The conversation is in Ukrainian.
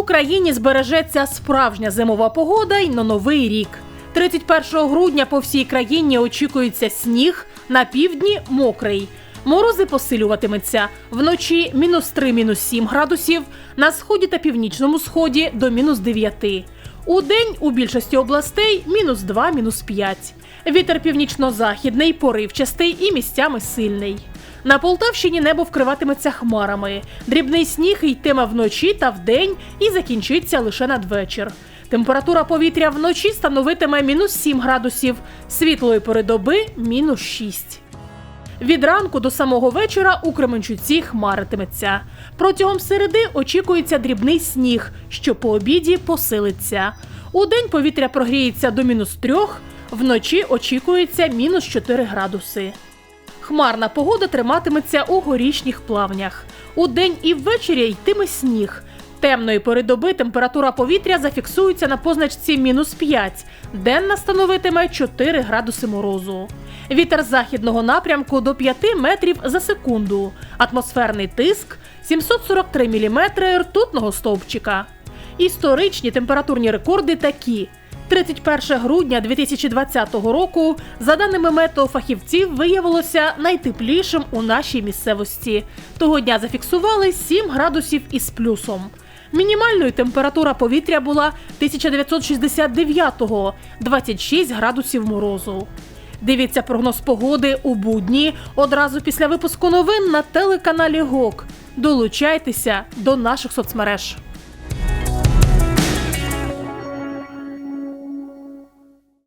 Україні збережеться справжня зимова погода й на новий рік. 31 грудня по всій країні очікується сніг, на півдні мокрий. Морози посилюватиметься вночі мінус 3, мінус 7 градусів, на сході та північному сході до мінус 9. У день у більшості областей мінус 2, мінус 5. Вітер північно-західний, поривчастий і місцями сильний. На Полтавщині небо вкриватиметься хмарами. Дрібний сніг йтиме вночі та вдень і закінчиться лише надвечір. Температура повітря вночі становитиме мінус 7 градусів, світлої пори доби мінус 6. Від ранку до самого вечора у Кременчуці хмаритиметься. Протягом середи очікується дрібний сніг, що по обіді посилиться. У день повітря прогріється до мінус 3, вночі очікується мінус 4 градуси. Хмарна погода триматиметься у горішніх плавнях. У день і ввечері йтиме сніг. Темної пори доби температура повітря зафіксується на позначці мінус 5, денна становитиме 4 градуси морозу. Вітер західного напрямку до 5 метрів за секунду. Атмосферний тиск 743 мм ртутного стовпчика. Історичні температурні рекорди такі. 31 грудня 2020 року, за даними метеофахівців, виявилося найтеплішим у нашій місцевості. Того дня зафіксували 7 градусів із плюсом. Мінімальною температура повітря була 1969-го – 26 градусів морозу. Дивіться прогноз погоди у будні одразу після випуску новин на телеканалі ГОК. Долучайтеся до наших соцмереж.